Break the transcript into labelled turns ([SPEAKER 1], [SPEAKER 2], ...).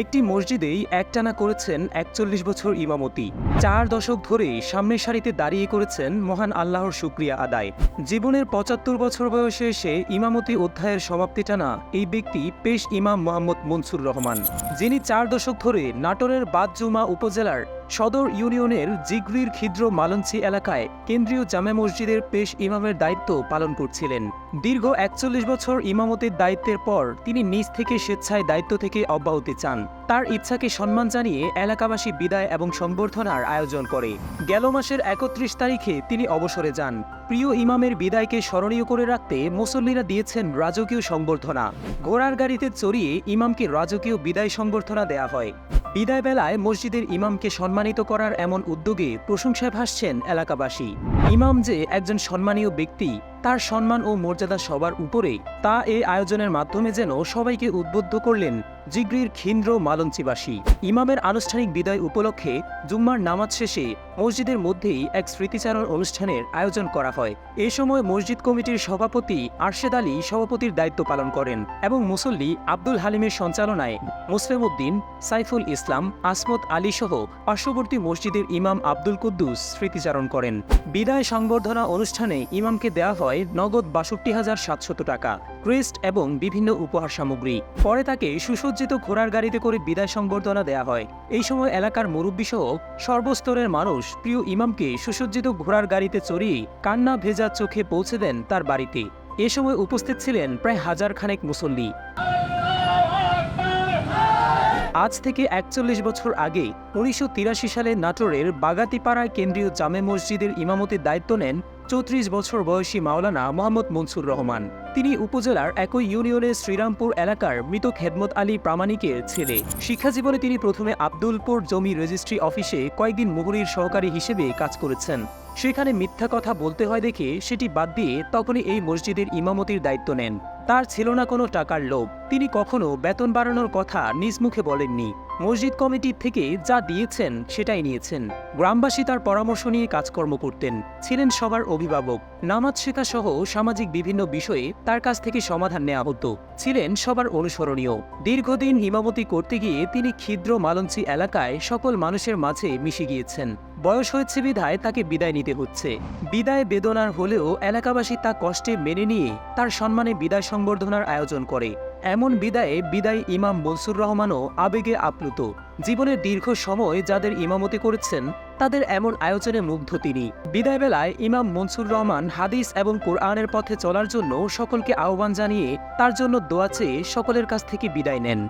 [SPEAKER 1] একটি মসজিদেই একটানা করেছেন একচল্লিশ বছর ইমামতি। চার দশক ধরে সামনের সারিতে দাঁড়িয়ে করেছেন মহান আল্লাহর শুক্রিয়া আদায়। জীবনের পঁচাত্তর বছর বয়সে এসে ইমামতি অধ্যায়ের সমাপ্তি টানা এই ব্যক্তি পেশ ইমাম মোহাম্মদ মনসুর রহমান, যিনি চার দশক ধরে নাটোরের বাদজুমা উপজেলার সদর ইউনিয়নের জিগরির ক্ষিদ্র মালঞ্চি এলাকায় কেন্দ্রীয় জামে মসজিদের পেশ ইমামের দায়িত্ব পালন করছিলেন। দীর্ঘ একচল্লিশ বছর ইমামতের দায়িত্বের পর তিনি নিজ থেকে স্বেচ্ছায় দায়িত্ব থেকে অব্যাহতি চান। তার ইচ্ছাকে সম্মান জানিয়ে এলাকাবাসী বিদায় এবং সংবর্ধনার আয়োজন করে। গেল মাসের একত্রিশ তারিখে তিনি অবসরে যান। প্রিয় ইমামের বিদায়কে স্মরণীয় করে রাখতে মুসল্লিরা দিয়েছেন রাজকীয় সংবর্ধনা। ঘোড়ার গাড়িতে চড়িয়ে ইমামকে রাজকীয় বিদায় সংবর্ধনা দেয়া হয়। বিদায় বেলায় মসজিদের ইমামকে সম্মানিত করার এমন উদ্যোগে প্রশংসায় ভাসছেন এলাকাবাসী। ইমাম যে একজন সম্মানীয় ব্যক্তি, তার সম্মান ও মর্যাদা সবার উপরে, তা এই আয়োজনের মাধ্যমে যেন সবাইকে উদ্বুদ্ধ করলেন জিগ্রির ক্ষীন্দ্র মালঞ্চিবাসী। ইমামের আনুষ্ঠানিক বিদায় উপলক্ষে জুম্মার নামাজ শেষে মসজিদের মধ্যেই এক স্মৃতিচারণ অনুষ্ঠানের আয়োজন করা হয়। এ সময় মসজিদ কমিটির সভাপতি আরশেদ আলী সভাপতির দায়িত্ব পালন করেন এবং মুসল্লি আব্দুল হালিমের সঞ্চালনায় মুসলিম উদ্দিন সাইফুল ইসলাম, আসমত আলী সহ পার্শ্ববর্তী মসজিদের ইমাম আব্দুল কুদ্দুস স্মৃতিচারণ করেন। বিদায় সংবর্ধনা অনুষ্ঠানে ইমামকে দেওয়া হয় নগদ বাষট্টি হাজার সাতশত টাকা, ক্রেস্ট এবং বিভিন্ন উপহার সামগ্রী। পরে তাকে সুসজ্জিত ঘোড়ার গাড়িতে করে বিদায় সংবর্ধনা দেওয়া হয়। এই সময় এলাকার মুরব্বী সহ সর্বস্তরের মানুষ প্রিয় ইমামকে সুসজ্জিত ঘোড়ার গাড়িতে চড়িয়ে কান্না ভেজা চোখে পৌঁছে দেন তার বাড়িতে। এ সময় উপস্থিত ছিলেন প্রায় হাজার খানেক মুসল্লি। আজ থেকে একচল্লিশ বছর আগে উনিশশো তিরাশি সালে নাটোরের বাগাতিপাড়ায় কেন্দ্রীয় জামে মসজিদের ইমামতির দায়িত্ব নেন চৌত্রিশ বছর বয়সী মাওলানা মোহাম্মদ মনসুর রহমান। তিনি উপজেলার একই ইউনিয়নের শ্রীরামপুর এলাকার মৃত খেদমত আলী প্রামাণিকের ছেলে। শিক্ষাজীবনে তিনি প্রথমে আব্দুলপুর জমি রেজিস্ট্রি অফিসে কয়েকদিন মুহুরীর সহকারী হিসেবে কাজ করেছেন। সেখানে মিথ্যা কথা বলতে হয় দেখে সেটি বাদ দিয়ে তখনই এই মসজিদের ইমামতির দায়িত্ব নেন। তার ছিল না কোনো টাকার লোভ। তিনি কখনো বেতন বাড়ানোর কথা নিজ মুখে বলেননি। মসজিদ কমিটির থেকে যা দিয়েছেন সেটাই নিয়েছেন। গ্রামবাসী তার পরামর্শ নিয়ে কাজকর্ম করতেন। ছিলেন সবার অভিভাবক। নামাজ শেখা সহ সামাজিক বিভিন্ন বিষয়ে তার কাছ থেকে সমাধান নেওয়া হতো। ছিলেন সবার অনুসরণীয়। দীর্ঘদিন ইমামতি করতে গিয়ে তিনি ক্ষিদ্র মালঞ্চি এলাকায় সকল মানুষের মাঝে মিশে গিয়েছেন। বয়স হয়েছে বিধায় তাকে বিদায় নিতে হচ্ছে। বিদায় বেদনার হলেও এলাকাবাসী তা কষ্টে মেনে নিয়ে তার সম্মানে বিদায় সংবর্ধনার আয়োজন করে। এমন বিদায়ে বিদায় ইমাম মনসুর রহমানও আবেগে আপ্লুত। জীবনের দীর্ঘ সময় যাদের ইমামতি করেছেন, তাদের এমন আয়োজনে মুগ্ধ তিনি। বিদায় বেলায় ইমাম মনসুর রহমান হাদিস এবং কোরআনের পথে চলার জন্য সকলকে আহ্বান জানিয়ে তার জন্য দোয়া চেয়ে সকলের কাছ থেকে বিদায় নেন।